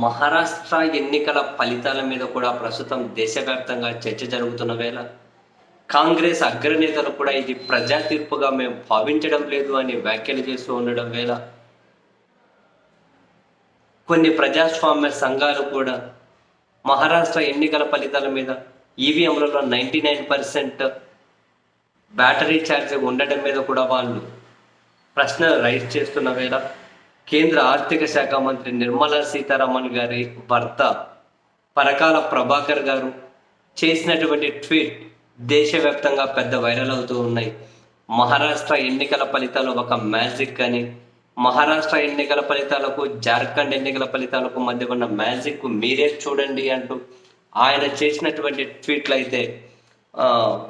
మహారాష్ట్ర ఎన్నికల ఫలితాల మీద కూడా ప్రస్తుతం దేశవ్యాప్తంగా చర్చ జరుగుతున్న వేళ కాంగ్రెస్ అగ్రనేతలు కూడా ఇది ప్రజా తీర్పుగా మేము భావించడం లేదు అని వ్యాఖ్యలు చేస్తూ ఉండడం వేళ కొన్ని ప్రజాస్వామ్య సంఘాలు కూడా మహారాష్ట్ర ఎన్నికల ఫలితాల మీద ఈవీఎంలలో ninety nine percent battery charge ఉండడం మీద కూడా వాళ్ళు ప్రశ్న రైజ్ చేస్తున్న వేళ కేంద్ర ఆర్థిక శాఖ మంత్రి నిర్మలా సీతారామన్ గారి భర్త పరకాల ప్రభాకర్ గారు చేసినటువంటి ట్వీట్ దేశవ్యాప్తంగా పెద్ద వైరల్ అవుతూ ఉన్నాయి. మహారాష్ట్ర ఎన్నికల ఫలితాలు ఒక మ్యాజిక్ అని మహారాష్ట్ర ఎన్నికల ఫలితాలకు జార్ఖండ్ ఎన్నికల ఫలితాలకు మధ్య ఉన్న మ్యాజిక్ మీరే చూడండి అంటూ ఆయన చేసినటువంటి ట్వీట్లు అయితే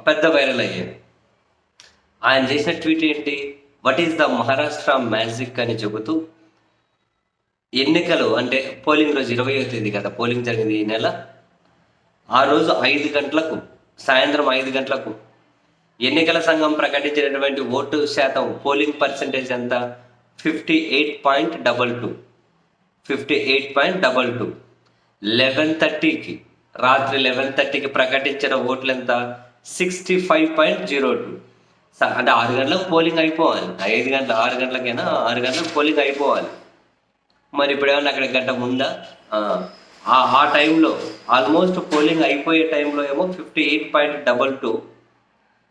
పెద్ద వైరల్ అయ్యాయి. ఆయన చేసిన ట్వీట్ ఏంటి? What is the Maharashtra magic అని చెబుతూ ఎన్నికలు అంటే పోలింగ్ రోజు ఇరవయో తేదీ కదా పోలింగ్ జరిగింది ఈ నెల. ఆ రోజు ఐదు గంటలకు సాయంత్రం ఐదు గంటలకు ఎన్నికల సంఘం ప్రకటించినటువంటి ఓటు శాతం పోలింగ్ పర్సంటేజ్ ఎంత? Fifty eight point double two. Fifty eight point double two. Eleven థర్టీకి రాత్రి లెవెన్ థర్టీకి ప్రకటించిన ఓట్లు ఎంత? Sixty five point zero two. అంటే ఆరు గంటలకు పోలింగ్ అయిపోవాలి. ఐదు గంటల ఆరు గంటలకైనా ఆరు గంటలకు పోలింగ్ అయిపోవాలి. మరి ఇప్పుడు ఏమన్నా అక్కడ గంట ముందా? ఆ, ఆ టైంలో ఆల్మోస్ట్ పోలింగ్ అయిపోయే టైంలో ఏమో fifty eight point double two.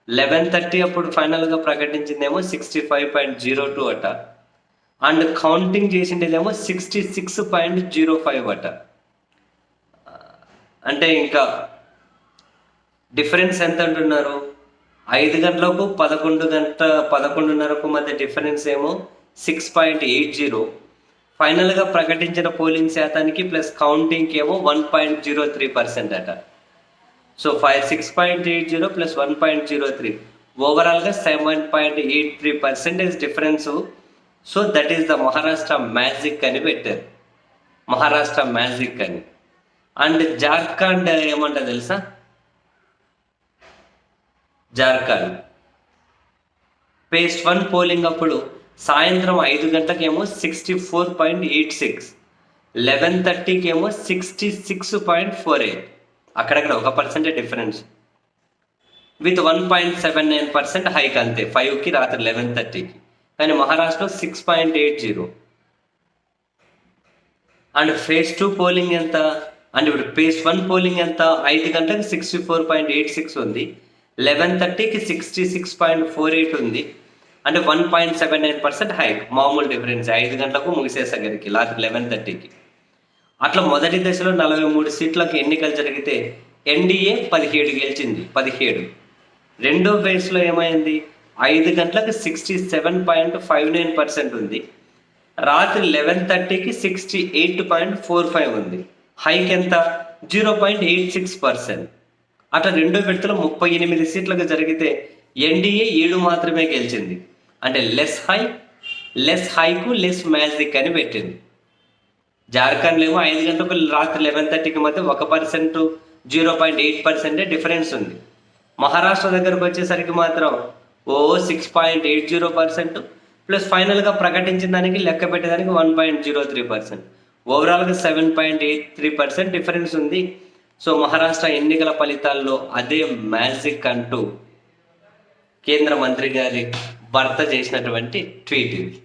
Eleven thirty అప్పుడు ఫైనల్గా ప్రకటించిందేమో sixty five point zero two అట. And counting చేసిండేదేమో sixty six point zero five అట. అంటే ఇంకా డిఫరెన్స్ ఎంత అంటున్నారు? ఐదు గంటలకు పదకొండు గంట పదకొండున్నరకు మధ్య డిఫరెన్స్ ఏమో సిక్స్ పాయింట్ ఎయిట్ జీరో. ఫైనల్గా ప్రకటించిన పోలింగ్ శాతానికి ప్లస్ కౌంటింగ్కి ఏమో one point zero three percent అట. So five six point eight zero plus one point zero three ఓవరాల్గా seven point eight three percentage difference so that is the Maharashtra magic అని పెట్టారు. మహారాష్ట్ర మ్యాజిక్ అని. అండ్ జార్ఖండ్ ఏమంటా తెలుసా? Jharkhand phase one polling అప్పుడు సాయంత్రం ఐదు గంటకేమో sixty four point eight six eleven థర్టీకి ఏమో sixty six point four eight అక్కడక్కడ ఒక పర్సెంటే difference with one point seven nine percent hike అంతే. ఫైవ్కి రాత్రి లెవెన్ థర్టీకి కానీ మహారాష్ట్రలో six point eight zero and phase two polling ఎంత? అండ్ ఇప్పుడు ఫేజ్ వన్ పోలింగ్ ఎంత? ఐదు గంటలకు sixty four point eight six ఉంది. లెవెన్ థర్టీకి sixty six point four eight ఉంది. అంటే one point seven nine percent hike మామూలు డిఫరెన్స్ ఐదు గంటలకు ముగిసేసరికి రాత్రి లెవెన్ థర్టీకి అట్లా మొదటి దశలో నలభై మూడు సీట్లకు ఎన్నికలు జరిగితే ఎన్డీఏ పదిహేడు గెలిచింది పదిహేడు. రెండో ఫేజ్లో ఏమైంది? ఐదు గంటలకు sixty seven point five nine percent ఉంది. రాత్రి లెవెన్ థర్టీకి sixty eight point four five ఉంది. హైక్ ఎంత? Zero point eight six percent అట్లా రెండో విడతలో ముప్పై ఎనిమిది సీట్లకు జరిగితే ఎన్డీఏ ఏడు మాత్రమే గెలిచింది. అంటే less high less hike less magic అని పెట్టింది. జార్ఖండ్లో ఏమో ఐదు గంటలకు రాత్రి లెవెన్ థర్టీకి మధ్య ఒక పర్సెంట్ జీరో పాయింట్ ఎయిట్ పర్సెంటే డిఫరెన్స్ ఉంది. మహారాష్ట్ర దగ్గరకు వచ్చేసరికి మాత్రం ఓ six point eight zero percent plus ఫైనల్గా ప్రకటించిన దానికి లెక్క పెట్టేదానికి one point zero three percent ఓవరాల్గా seven point eight three percent difference ఉంది. సో మహారాష్ట్ర ఎన్నికల ఫలితాల్లో అదే మ్యాజిక్ అంటూ కేంద్ర మంత్రి గారి భర్త చేసినటువంటి ట్వీట్ ఇది.